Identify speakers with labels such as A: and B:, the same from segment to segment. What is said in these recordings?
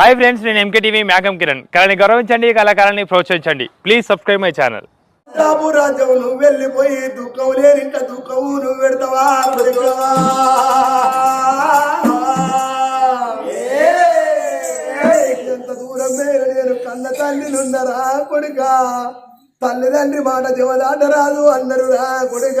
A: Hi friends నేను MK TV మేఘం కిరణ్. కళని గౌరవించండి కళాకారాన్ని ప్రోత్సహించండి. Please subscribe my channel.
B: Ramu రాజ్యం నువ్వు వెళ్ళిపోయి దుఃఖం లేని ఇంట దుఃఖము నువ్వు పెడతావా? ఎంత దూరం మేర నేను కన్న తల్లి నుండరా కొడుక తల్లిదండ్రి మాట దేవదాట రాదు అన్నారు రా కొడుక.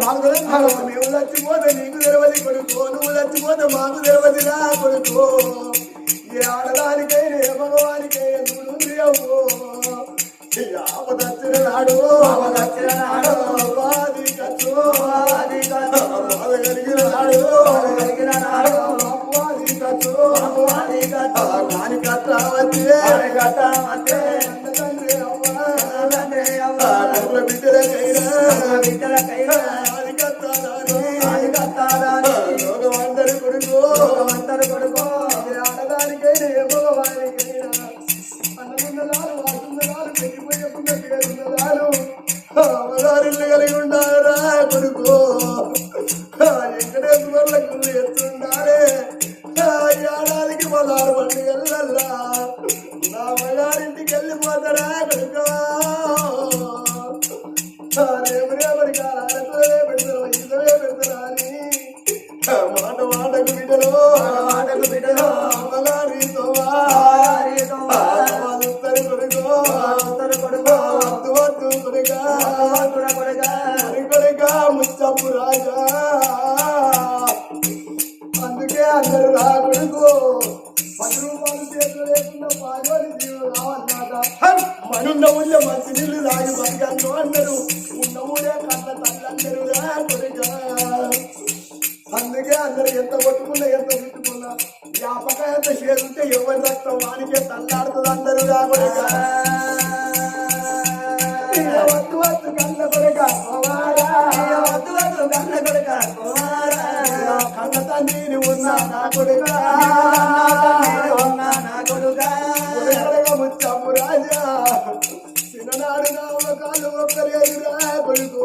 B: మాకు తెలియదు మేము చచ్చిపోతే నీకు తెలియదు కొడుకో నువ్వు చచ్చిపోతే మాకు తెలియదు కొడుకు ఏ ఆడదానికైనా ఏ మగవానికైనా నువ్వు నుండి అవ్వు నాడు ఆపదచ్చిన నాడు కచ్చు కచ్చు బాధ కలిగిన నాడు బాధ కలిగిన నాడు వాది కచ్చు వాది కచ్చు కాని కట్ట వచ్చి కట్ట లోకమందరి కొడుకు కొడుకు వద్దు వద్దు రాజా. అందుకే అందరు రా కొడుకు. పది రూపాయలు చేతులు లేకుండా జీవులు రావన్నమాట మనున్న ఊళ్ళో మంచి నీళ్ళు తాగి బతికాను అందరూ చిన్ననాడు నా కాళ్ళు ఒక్కలేదురా కొడుకు.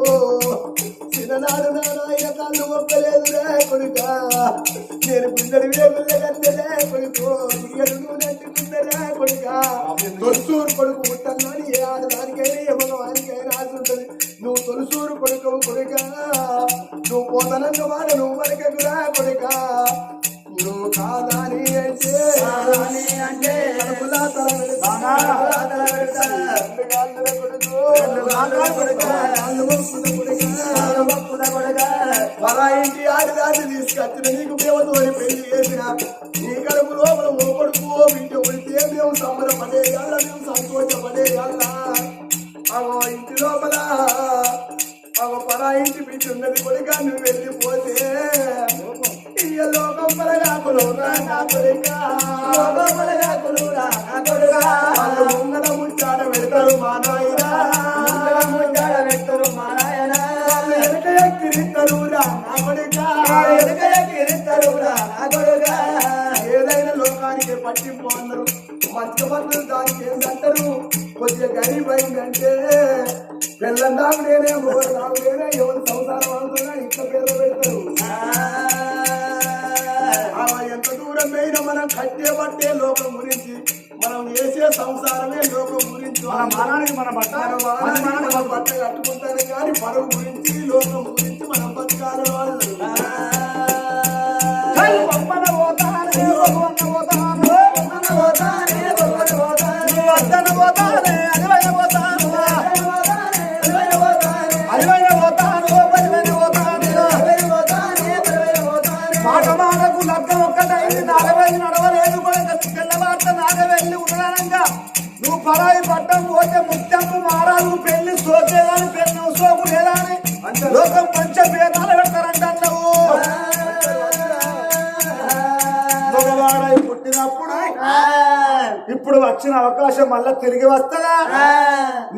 B: చిన్ననాడు నా నాయన కళ్ళు ఒక్కలేదురా కొడుక. నేను పిల్లడి వేగుల కట్టలే కొడుకు. ఇయ్యడు నువ్వు నట్టుకుందరా కొడుక. తొలసూరు కొడుకు పుట్టన్నాని ఏ ఆడదానికైనా ఏ మగవానికైనా ఆశ ఉంటది నువ్వు తొలసూరు కొడుకు కొడుక. నువ్వు పోతనంగ వాడ నువ్వు వరకకురా కొడుక. నువ్వు కాదని అంటే అంటే కడుపులా తల పెడతా పరా ఇంటి ఆడిదాన్ని తీసుకొచ్చిన నీకు దేవతోని పెళ్ళి చేసిన నీ కడుపు లోపల ఓ కొడుకు ఓ బిడ్డ ఉంటే మేము సంబరపడే మేము సంతోషపడే అవో ఇంటి లోపల అవో పరా ఇంటి బిడ్డ ఉన్నది కొడుక నువ్వు వెళ్ళిపోతే నా కొడుక లోకం నా కొడుక పెడతారు మా నాయన. ముచ్చాడ పెడతారు మా నాయన వాళ్ళు వెనక ఎక్కిరిస్తారు రా నా కొడుక. వెనక ఎక్కిరిస్తారు రా నా కొడుక. ఏదైనా లోకానికి పట్టింపు పనులు దానికి ఏంటంటారు కొద్దిగా గరీబ్ అయిందంటే నాకు నేనే నాకు నేనే ఎవరు సంసారం అవుతున్నా ఇంత పేరు పెడతారు. ఎంత దూరం పోయినా మనం కట్టే బట్టే లోకం గురించి మనం చేసే సంసారమే లోకం గురించి. మన మానానికి మన బట్ట మన బట్ట కట్టుకుంటారు కానీ పరువు గురించి లోకం గురించి మనం బతకాలి వాళ్ళు.
C: వచ్చిన అవకాశం మళ్ళా తిరిగి వస్తదా?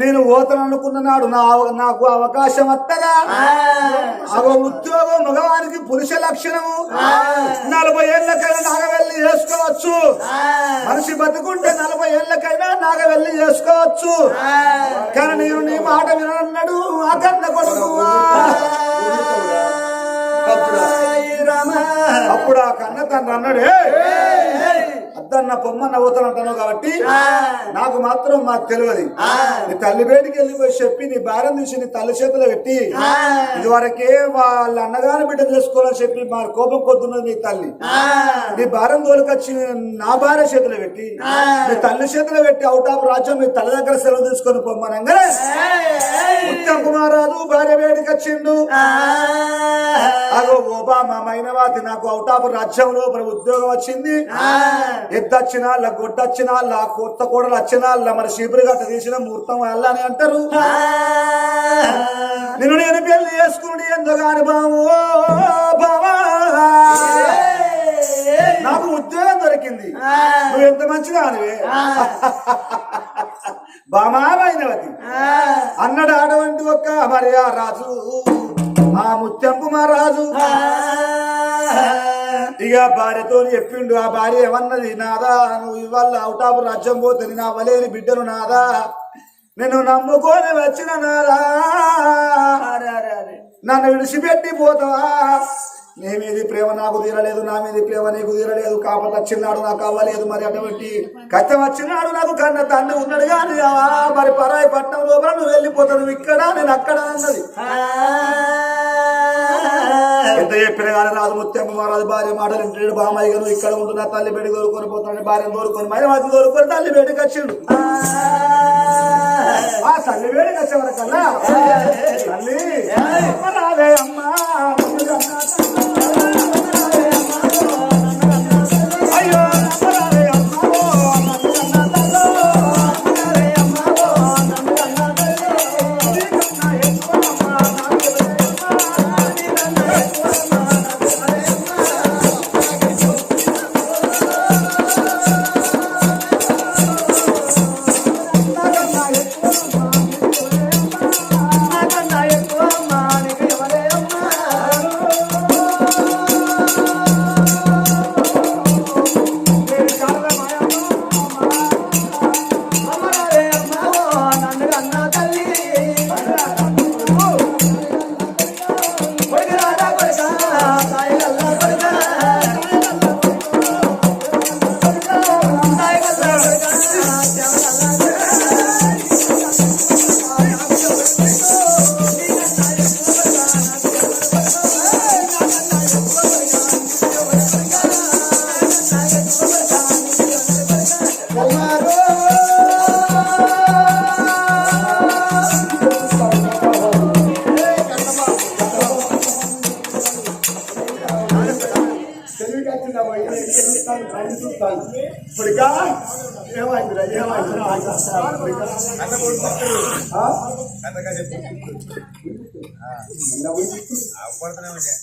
C: నేను ఓతను అనుకున్న నాడు నాకు అవకాశం వస్తదా? అవ ఉద్యోగం మగవానికి పురుష లక్షణము. నలభై ఏళ్ళకైనా నాగవెల్లి చేసుకోవచ్చు. మనిషి బతుకుంటే నలభై ఏళ్ళకైనా నాగవెల్లి చేసుకోవచ్చు. కానీ నేను నీ మాట వినన్నాడు అకన్న కొడుకు అప్పుడు ఆ కన్న తండ్రి అన్నాడు "ఏయ్, అద్దన్న పొమ్మన్న పోతానంటాను కాబట్టి నాకు మాత్రం మాకు తెలియదు. నీ తల్లి బయటికి వెళ్ళిపోయి చెప్పి నీ భార్య తీసి నీ తల్లి చేతిలో పెట్టి ఇదివరకే వాళ్ళ అన్నగారి బిడ్డ చేసుకోవాలని చెప్పి మా కోపం కొద్దున్నది నీ తల్లి. నీ భార్య తోలుకొచ్చి నా భార్య చేతిలో పెట్టి నీ తల్లి చేతిలో పెట్టి అవుట్ ఆఫ్ రాజ్యం మీ తల్లి దగ్గర సెలవు తీసుకొని పొమ్మనంగానే ఉత్తమ్ కుమారాజు భార్య వేడికి వచ్చిండు. అగో ఓబామా మైనవాతి నాకు అవుట్ ఆఫ్ రాజ్యం లోపల ఉద్యోగం వచ్చింది. ఎద్దొచ్చిన వాళ్ళ గొడ్డొచ్చిన వాళ్ళ కొత్త కోడలు వచ్చిన వాళ్ళ మరి శిబిరి గట్ట తీసిన ముహూర్తం వాళ్ళ అని అంటారు నిన్ను నేను పెళ్ళి చేసుకుని ఎందుకు అని బావు బావా. నాకు ఉద్యోగం దొరికింది. నువ్వు ఎంత మంచిగా అనివే బామా మైనవతి అన్నడు ఆడవంటి ఒక్క మరి ఆ రాజు ఆ ముత్యంపు మా రాజు ఇక భార్యతో చెప్పిండు ఆ భార్య ఏమన్నది? నాదా నువ్వు ఇవాళ అవుట్ ఆఫ్ రాజ్యం పోతే నేను అవ్వలేని బిడ్డను నాదా. నేను నమ్ముకొని వచ్చిన నాదా. నన్ను విడిచిపెట్టి పోతావా? నీ మీది ప్రేమ నాకు తీరలేదు నా మీది ప్రేమ నీకు తీరలేదు. కాపత వచ్చినాడు నాకు అవ్వలేదు. మరి అటువంటి కష్టం వచ్చినాడు నాకు కన్న తండ్రి ఉన్నాడు కానీ మరి పరాయి పట్టణం లోపల నువ్వు వెళ్ళిపోతావు. ఇక్కడ నేను అక్కడ అన్నది. ఎంత చెప్పిన కానీ రాజు ముత్యమ్మ మహారాజు భార్య మాటలు ఇంటి బామాయి నువ్వు ఇక్కడ ఉంటున్నా తల్లి బయట దొరుకుని పోతాడు. భార్యను దొరుకుని మరి మధ్య దొరుకుని తల్లి బయటకు వచ్చిండు. ఆ తల్లి వేడికి వచ్చే వరకల్లా? తల్లి. అమ్మా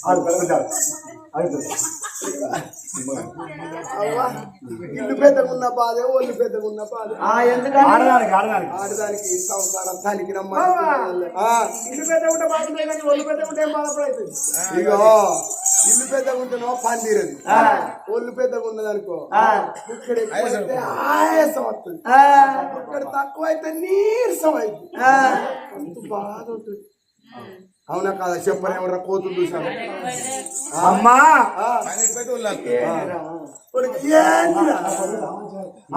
C: ఆడుకుంటున్నామండి
B: ఇల్లు పెద్దగా ఉన్న బాధ ఒళ్ళు పెద్దగా ఉన్న బాధ.
C: ఆడడానికి ఆడడానికి
B: ఆడదానికి సంసారం దానికి రమ్మ
C: ఇల్లు పెద్ద ఉంటే కానీ ఒళ్ళు పెద్ద ఉంటే ఏం బాధపడైతుంది
B: ఇగో ఇల్లు పెద్దగా ఉంటేనో పని తీరదు ఒళ్ళు పెద్దగా ఉన్నదనుకో ఇక్కడ ఎక్కువైతే ఆయాసం వస్తుంది. ఇక్కడ తక్కువ అయితే నీరసం అవుతుంది. అంత బాధ ఉంటుంది. అవునా కాదా? చెప్పలేమరా కోతులు చూసాను
C: అమ్మా?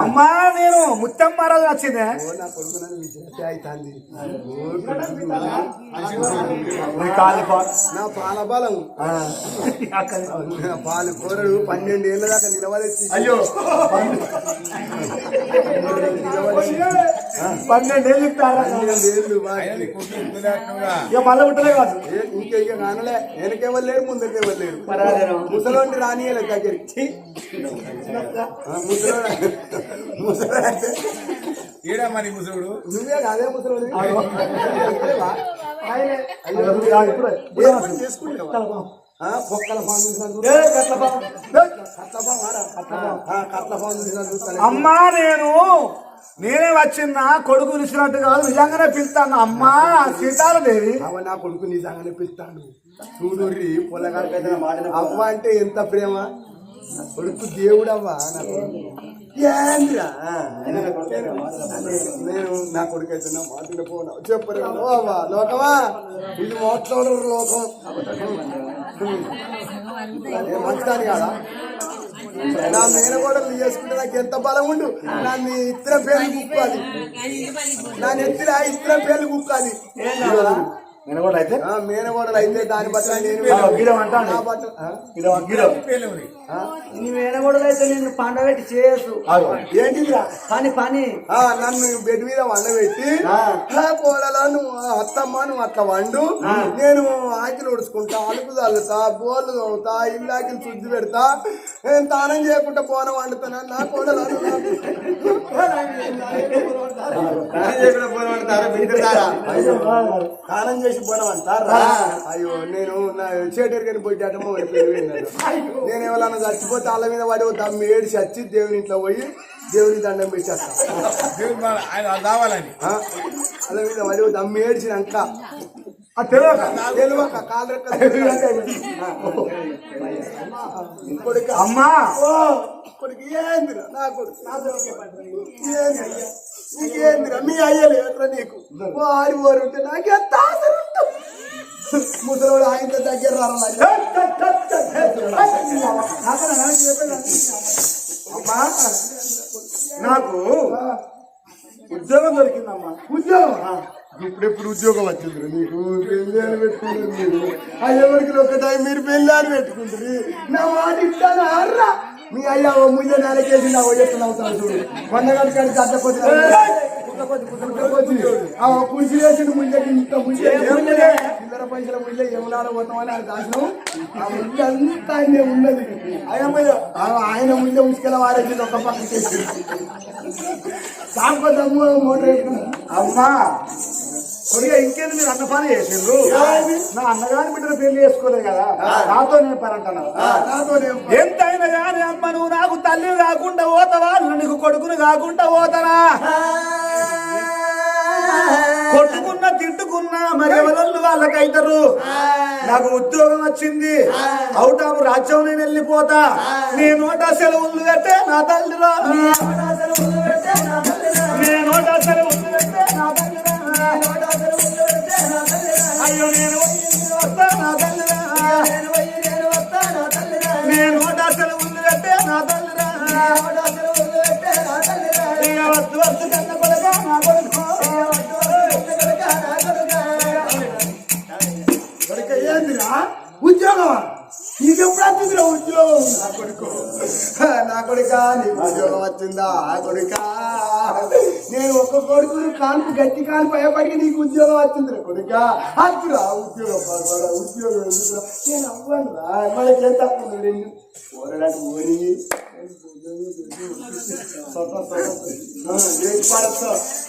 C: అమ్మా నేను ముత్తమ్మ రాజు వచ్చిందే.
B: నా పాల బలం. పాలు కోరడు పన్నెండు ఏళ్ళ దాకా నిలవలెత్తి
C: అయ్యో. పన్నెండేళ్ళు ఇస్తారా. ఇక మళ్ళీ ఉంటలే కాదు.
B: ఏ, ఇంకా ఇక కానలే వెనకేమో లేరు ముందుకే లేరు. ముసలోంటి రానియలే దగ్గరికి. ముసలోడు. ముసలోడు. అంటే
D: ఈడ మరి ముసుగుడు
B: నువ్వే కాదే ముసలోడు చేసుకుంటావా? చూస్తాను.
C: అమ్మా నేను నేనే వచ్చిన కొడుకు పిలిచినట్టు కాదు నిజంగానే పిలుస్తాను. అమ్మా సీతాలదేవి
B: అవ్వ నా కొడుకు నిజంగానే పిలుస్తాడు. చూడుర్రి పొలగాడికైతే అవ్వ అంటే ఎంత ప్రేమ? నా కొడుకు. దేవుడవ్వా నా కొడుకు ఏంద్రా? నేను నా కొడుకు అయితే నా మాట పోనా? చెప్పరు? అవ్వ లోకమా? ఇది మోట్లో లోకం. మంచిదాని కాదా? నా మేనగోడలు చేసుకుంటే నాకు ఎంత బలం ఉండు? నన్ను ఇత్తరం పేర్లు కుక్కాలి. నా నెత్తిన ఇత్తరం పేర్లు కుక్కాలి.
C: నేను కూడా అయితే
B: ఆ, మేనగోడలు అయితే దాని నేను
C: అంటాను.
B: నా
E: మేనగోడలు అయితే నిన్ను పండబెట్టి చేయొచ్చు
C: ఆగు.
B: ఏంటిదిరా
E: పని పని.
B: ఆ, నన్ను బెడ్ మీద వండబెట్టి కోడలా నువ్వు అత్తమ్మ నువ్వు అట్లా వండు. నేను ఆకిలు ఉడుచుకుంటా అలుపు చల్లుతా బోర్లు తవ్వుతా ఇల్లాకిలు శుద్ధి పెడతా. నేను తానం చేయకుండా పోన వండుతానా నా కోడలు స్నానం చేసి పోనమంటారా అయ్యో నేను నా చేటర్ కానీ పోయి అటమ్మ నేను ఎవరన్నా చచ్చిపోతే వాళ్ళ మీద వాడి దమ్మి ఏడి చచ్చి దేవుని ఇంట్లో పోయి దేవుని దండం పెట్టేస్తా.
D: దేవుడు మన- ఆయన రావాలని
B: ఆ? వాళ్ళ మీద వాడి దమ్మి ఏడిచినాక.
C: అమ్మా!
B: ఓ కొడుకు ఏందిరా? నా కొడుకు నా కొడుకు. ఏందిరా నీకేందిరా మీ అయ్యలే ఎట్లా నీకు ఓ ఆడిపోరు ఉంటే నాకు ఎంత ఉంటుంది ముసలోడు ఆయన దగ్గర
C: అమ్మా నాకు ఉద్యోగం దొరికిందమ్మా
B: ఉద్యోగం ఇప్పుడెప్పుడు ఉద్యోగం వచ్చింది నీకు పెళ్ళాలు పెట్టుకుంటారు మీరు అయ్యవరికి ఒక టైం మీరు పెళ్ళాలు పెట్టుకుంటారు నా మాట ఇస్తాను అర్రా మీ అయ్యా ఓ ముయ్య నెలకేసి నా వయస్సు అవుతాను చూడు. కొండగడ్డ కాడి కట్టపోతే కుర్చీ వేసిన ముయ్యకి ఇంత ముయ్య చిల్లర పైసల ముయ్య ఏమలాడ పోతామని ఆయన దాచినాం ఆ ముయ్య అంతా ఆయనే ఉన్నది. ముయ్య ఉసుకెల వారేసి ఒక పక్క చేసి కాకపోతే మోటార్
C: అమ్మా కొద్దిగా ఇంకేంది మీరు అన్న పని చేసిండ్రు? నా అన్నగారి బిడ్డను పెళ్ళి చేసుకోలేదు కదా. నాతో నేను పని అంటున్నాను
B: నాతోనే
C: ఎంతైనా గాని అమ్మ నువ్వు నాకు తల్లి కాకుండా పోతావా? నువ్వు నీకు కొడుకుని కాకుండా పోతానా? కొట్టుకున్న తిట్టుకున్నా మరి ఎవరొల్లు వాళ్ళకైతారు? నాకు ఉద్యోగం వచ్చింది. అవుట్ ఆఫ్ రాజ్యం నేను వెళ్ళిపోతా. నీ నోట సెలవులు కట్టే నా తల్లిరా నీ నోట సెలవులు
B: ఉద్యోగం వచ్చిందా కొడుక? నేను ఒక్క కొడుకుని కాన్పు గట్టి కాన్పు అయ్యేపటికి నీకు ఉద్యోగం వచ్చిందిరా కొడుక. అచ్చురా ఉద్యోగం పర్వాలా ఉద్యోగం ఎందుకురా నేను అవ్వను రా. మనకేం తక్కువ రెండు. పోరడానికి పోయి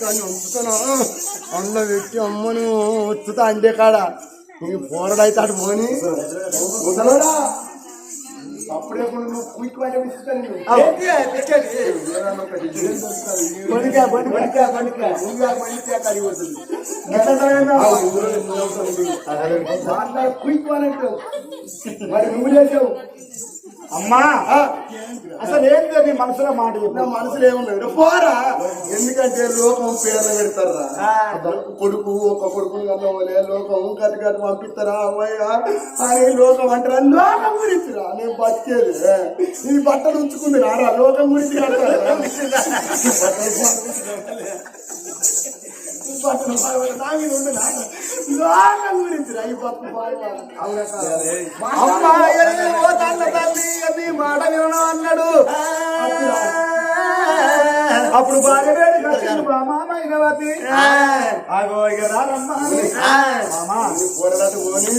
B: కానీ అందులో పెట్టి అమ్మను వచ్చుతా అంటే కాడ. నీ పోరడైతే అటు పోని. అప్పుడే కూడా నువ్వు కుయిక్ వాడే దొరుకుతుంది?
C: బండికా బండి బండికా బండికా
B: నువ్వు ఆ బండి తేక అడిగి పోతుంది.
C: ఎట్లా చదివినావు?
B: ఆ ఊరిలో నువ్వు అవసరం లేదు. మాట్లాడు కుయిక్ వాడంటావు. మరి నువ్వు చేసావు.
C: అమ్మా అసలు ఏంటి నీ మనసులో మాట
B: నా
C: చెప్పు
B: మనసులో ఏమున్నాడు పోరా. ఎందుకంటే లోకం పేర్లు పెడతారా? కొడుకు ఒక కొడుకు కన్నవలే లోకం కట్టు కట్టు పంపిస్తారా? అమ్మాయి అని లోకం అంటారా లోకం గురించి రా. నేను బతికేది. నీ బట్టలు ఉంచుకుంది రారా లోకం గురించి కడతారా? ఈ బట్టలు బాగా నా మీద ఉంది నాన్న. లోకం గురించి రా ఈ బట్టలు బాగా అవునా కాదా?
C: అమ్మా ఏ ఓ తల్ల తల్లి నీ మాట వినను అన్నాడు. అప్పుడు భార్య బామా మైనవతి ఆగో ఇక రారమ్మా. మామా.
B: పోరడాటు పోని.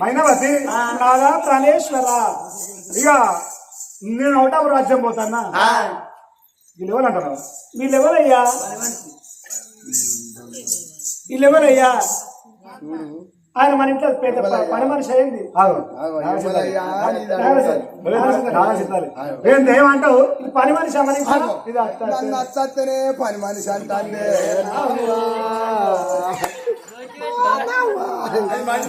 C: మైనవతి రాగా ప్రాణేశ్వర. ఇక నేను ఒకటవ రాజ్యం పోతానా? వీళ్ళు ఎవరు అంటారు వీళ్ళు ఎవరయ్యా వీళ్ళు ఎవరయ్యా ఆయన మన ఇంట్లో పెద్ద పని మనిషి అయింది. ఏమంటావు? ఇది పని మనిషి
B: పని మనిషి అంటే
D: మంచి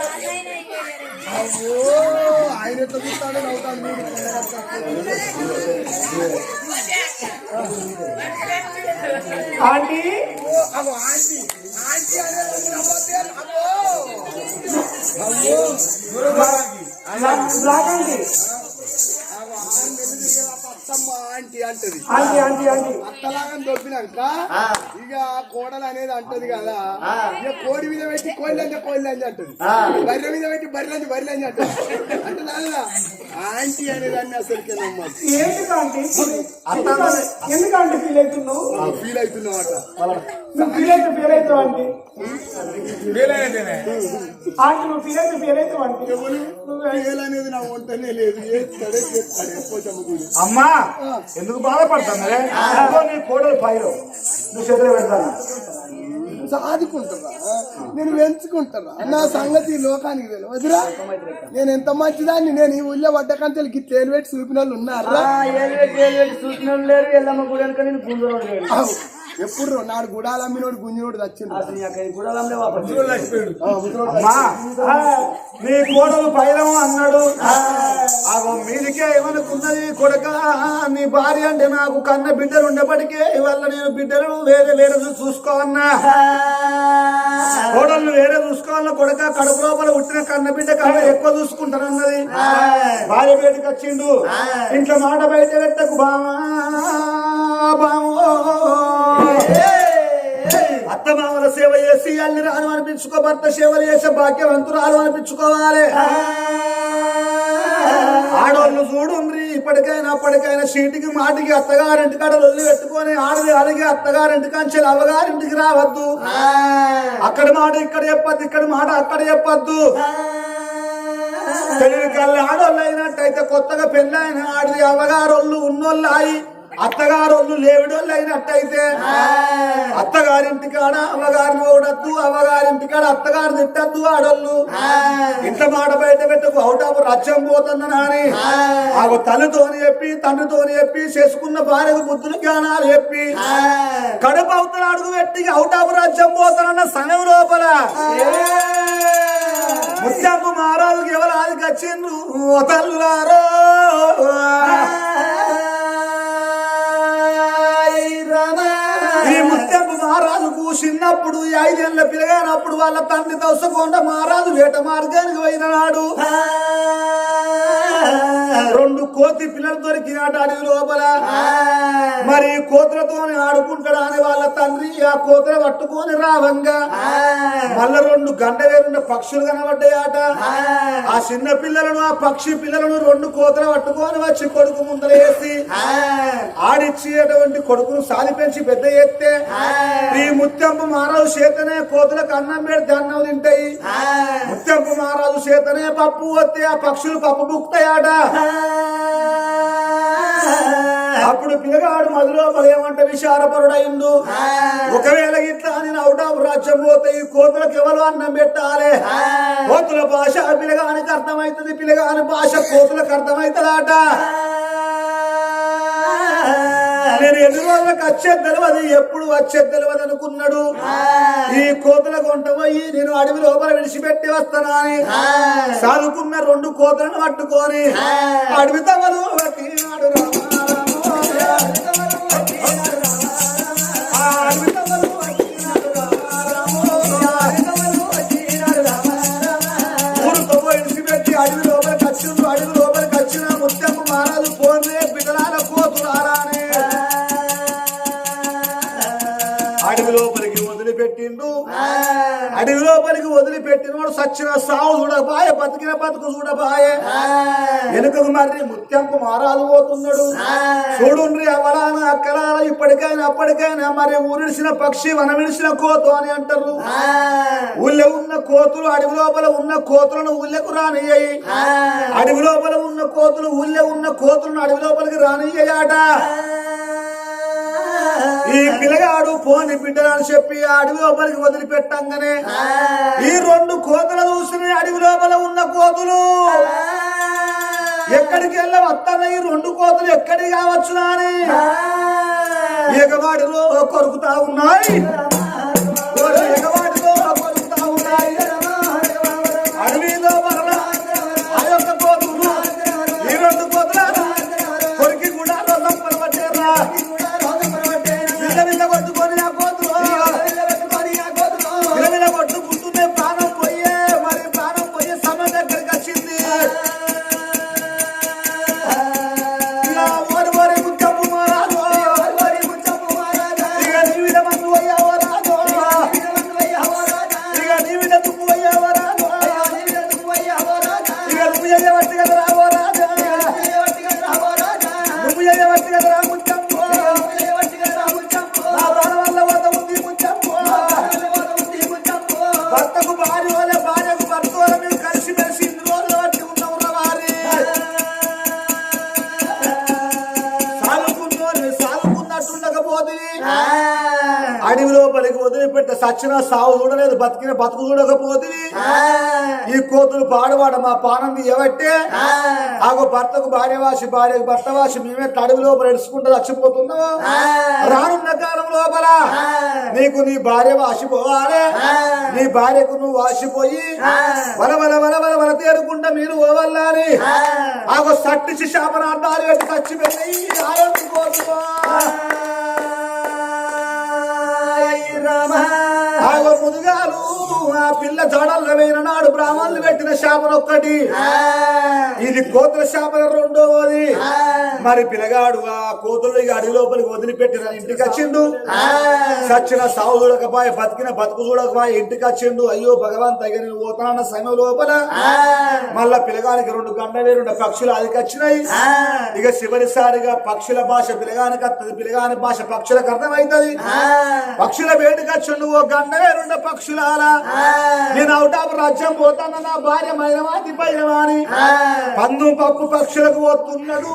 B: ఆయన ఎట్లా చూస్తాడో
C: ఆంటీ?
B: అగో ఆంటీ. ఆంటీ అంటది.
C: Aunty aunty aunty.
B: అత్తలాగా దొబ్బినాక ఇక కోడలు అనేది అంటది కదా. ఇక కోడి మీద పెట్టి కోళ్ళు అంటే కోళ్ళు అని అంటది బర్రె మీద పెట్టి బర్రె అని బర్రె అని అంటది. అంటే దానిలో ఆంటీ అనేదాన్ని అసలుకే నమ్మదు
C: ఏంటి ఆంటీ? ఎందుకు ఆంటీ ఫీల్ అవుతున్నావు?
B: ఫీల్ అవుతున్నావట
C: నువ్వు ఫీల్ అయితే ఫీల్ అవుతావు. ఆంటీ నువ్వు ఫీల్ అయితే ఫీల్ అవుతావు ఆంటీ
B: ఫీల్ అనేది నా వంటనే లేదు.
C: అమ్మా ఎందుకు బాధపడతాను నీ కోడలు పైరు నువ్వు చేతులు పెడతాను?
B: సాదుకుంటారా నేను పెంచుకుంటారా నా సంగతి ఈ లోకానికి తెలియదురా. నేను ఎంత మంచిదాన్ని? నేను ఈ ఊళ్ళో పడ్డ కంచెలకి తేలు పెట్టి చూపిన వాళ్ళు ఉన్నారా
E: చూసిన లేరు. ఎల్లమ్మ గుడి అనుకో
B: ఎప్పుడు నాడు గుడాలు అమ్మినోడు గుంజినోడు వచ్చిండు
E: అసలు నీ అక్కడ గుడాలంలో వాపస్.
D: చూడు లక్ష్మీడు.
C: అమ్మా. నీ కోడలు పైరము అన్నాడు. ఆగో మీదికే ఏమనుకున్నది కొడక. నీ భార్య అంటే నాకు కన్న బిడ్డలు ఉండేప్పటికే ఇవాళ నేను బిడ్డలను వేరే వేరే చూసుకోవన్నా కోడళ్ళు వేరే చూసుకోవాలన్న కొడక కడుపు లోపల పుట్టిన కన్న బిడ్డ కన్నా ఎక్కువ చూసుకుంటానన్నది భార్య బయటకు వచ్చిండు. ఇంట్లో మాట బయట పెట్టకు బామా బామో అత్త మామల సేవ చేసి అల్లి రాను అనిపించుకో భర్త సేవలు చేసే భాగ్యవంతురాలు అనిపించుకోవాలి ఆడోళ్ళు చూడుండ్రి ఇప్పటికైనా అప్పటికైనా సీటికి మాటికి అత్తగారింటి కాడ లొల్లి పెట్టుకొని ఆడది అడిగి అత్తగారింటి కంచెలు అవ్వగారింటికి రావద్దు. అక్కడ మాట ఇక్కడ చెప్పద్దు ఇక్కడ మాట అక్కడ చెప్పద్దు. తెలివి కళ్ళ ఆడోళ్ళు అయినట్టయితే కొత్తగా పెళ్ళైన ఆడది అవ్వగారోళ్ళు ఉన్నోళ్ళు అయి అత్తగారోళ్ళు లేవిడోళ్ళు అయినట్టయితే అత్తగారింటి కాడ అవ్వగారిని ఓడద్దు అవ్వగారింటి కాడ అత్తగారు తిట్టద్దు ఆడోళ్ళు. ఇంత మాట బయట పెట్టకు అవుట్ ఆఫ్ రచ్చం పోతుందని అని ఆగో తల్లితోని చెప్పి తండ్రితోని చెప్పి చేసుకున్న భార్యకు బుద్ధులు జ్ఞానాలు చెప్పి. కడుపు అవుతున్న అడుగు పెట్టి అవుట్ ఆఫ్ రాజ్యం పోతానన్న సమయం లోపల. ముత్యమ్మ మహారాజుకి ఎవరు ఆదికి వచ్చిండ్రు? తల్లులారో. చిన్నప్పుడు ఈ ఐదేళ్ళ పిల్లగానప్పుడు వాళ్ళ తండ్రి దోసకొండ మహారాజు వేట మార్గానికి పోయిన నాడు. రెండు కోతి పిల్లలు దొరికినాట అడవి లోపల. మరి కోతులతో ఆడుకుంటాడు అని వాళ్ళ తండ్రి ఆ కోతుల పట్టుకొని రావంగా. మళ్ళా రెండు గంట వేరున్న పక్షులు కనబడ్డాయట ఆ. చిన్న పిల్లలను ఆ పక్షి పిల్లలను రెండు కోతలు పట్టుకొని వచ్చి కొడుకు ముందర వేసి ఆడిచ్చి అటువంటి కొడుకును సాలి పెంచి పెద్ద ఎత్తే ఈ ముత్యంపు మహారాజు చేతనే కోతులకు అన్నం పెడితే అన్నం తింటాయి. ముత్యంపు మహారాజు చేతనే పప్పు వస్తే ఆ పక్షులు పప్పు బుక్తాయట అప్పుడు పిల్లగాడు మధులో ఏమంటే విశారపరుడైండు. ఒకవేళ ఇట్లా అని అవుట్ ఆఫ్ రాజ్యం పోతే ఈ కోతులకు ఎవరు అన్నం పెట్టాలి? కోతుల భాష పిల్లగానికి అర్థమవుతుంది పిల్లగాని భాష కోతులకు అర్థమవుతుందట. నేను ఎన్ని రోజులకు వచ్చేది తెలియదు ఎప్పుడు వచ్చేది తెలియదు అనుకున్నాడు ఈ కోతుల కొంట పోయి నేను అడవి లోపల విడిచిపెట్టి వస్తానా అని. సాదుకున్న రెండు కోతులను పట్టుకొని అడవి తమలు వదిలిపెట్టినోడు సచ్చిన సావు చూడబాయ బతికిన బతుకు చూడబాయ. వెనుకకు మరి ముత్యంపు మారాలు పోతున్నాడు. చూడుండ్రి అవలాన అక్కలాన ఇప్పటికైనా అప్పటికైనా మరి ఊరిడిసిన పక్షి వనమిడిసిన కోతు అని అంటారు. ఊళ్ళో ఉన్న కోతులు అడవి లోపల ఉన్న కోతులను ఊళ్ళకు రానియ్యాయి. అడవి లోపల ఉన్న కోతులు ఊళ్ళో ఉన్న కోతులను అడవి లోపలికి రానియ్యాట ఈ పిల్లగాడు పోని బిడ్డలని చెప్పి అడవి లోపలికి వదిలిపెట్టంగానే ఈ రెండు కోతులు చూసిన అడవి లోపల ఉన్న కోతులు ఎక్కడికి వెళ్ళ వస్తాన ఈ రెండు కోతులు ఎక్కడికి కావచ్చునా అని ఎగవాడిలో కొరుకుతా ఉన్నాయి. ఎగవాడిలో కొరుకుతా ఉన్నాయి. సచ్చిన సావు చూడలేదు బతికిన బతుకు చూడకపోతే ఈ కోతులు పాడువాడ మా పానం తీయబట్టే ఆగో భర్తకు భార్య వాసి భార్యకు భర్త వాసి మేమే అడవి లోపల ఎడుచుకుంటూ చచ్చిపోతున్నాము రానున్న కాలం లోపల నీకు నీ భార్య వాసిపోవాలి నీ భార్యకు నువ్వు వాసిపోయి వల వల వల వల వల తేరుకుంటా మీరు ఓవల్లాని ఆగో సట్టి శాపనార్థాలు పెట్టి పెట్టి ఆరోగ్య కోరుకో রামা ఆగో ముదుగాలు ఆ పిల్ల జడల్లో వేయిన నాడు బ్రాహ్మణులు పెట్టిన శాపన ఒక్కటి. ఇది కోతుల శాపన రెండవది మరి పిల్లగాడు ఆ కోతులు ఇక అడవి లోపలికి వదిలిపెట్టిన ఇంటికి వచ్చిండు. సచ్చిన సావు చూడకపాయ బతికిన బతుకు చూడకపాయ ఇంటికి వచ్చిండు. అయ్యో భగవాన్ తగిన పోతానన్న సమయం లోపల మళ్ళా పిల్లగానికి రెండు గండవే రెండు పక్షులు అదికి వచ్చినాయి. ఇక చివరిసారిగా పక్షుల భాష పిల్లగానికి వస్తుంది పిల్లగాని భాష పక్షులకు అర్థమవుతుంది. పక్షుల వేడికి వచ్చిండు ఓ గండవే రెండు పక్షులారా. నేను అవుటాపు రాజ్యం పోతాను నా భార్య మైనవాతి పైనవాని పందు పప్పు పక్షులకు వస్తున్నాడు.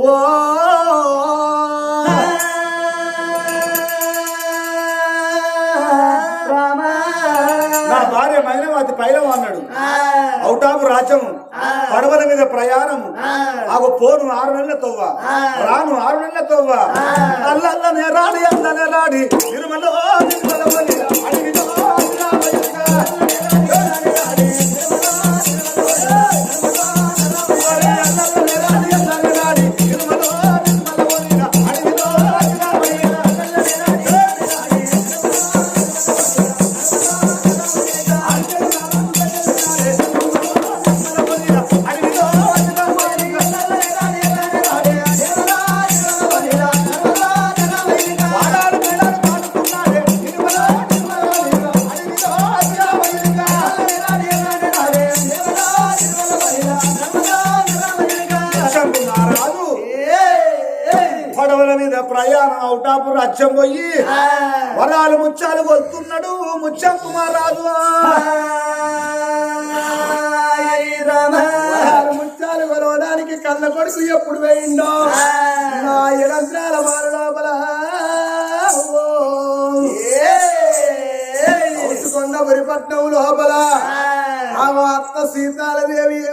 C: ఓ, నా భార్య మైనవాతి పైలం అన్నాడు. అవుటాపు రాజ్యం పడవల మీద ప్రయాణము. ఆగు పోను ఆరు నెలల తవ్వ. రాను ఆరు నెలల తవ్వ. అల్లల్ల నేరాడి అంద నేరాడి నిర్మల నిర్మల రాజ్యం పోయి వరాలు ముత్యాలు కొడుతున్నాడు ముత్యం కుమారాజు ముత్యాలు కొలవడానికి కళ్ళ కొడుకు ఎప్పుడు వేయిండో నా ఎడంత్రాల వారి లోపల. కొండ వరిపట్నం లోపల. ఆ. అత్త సీతాలదేవి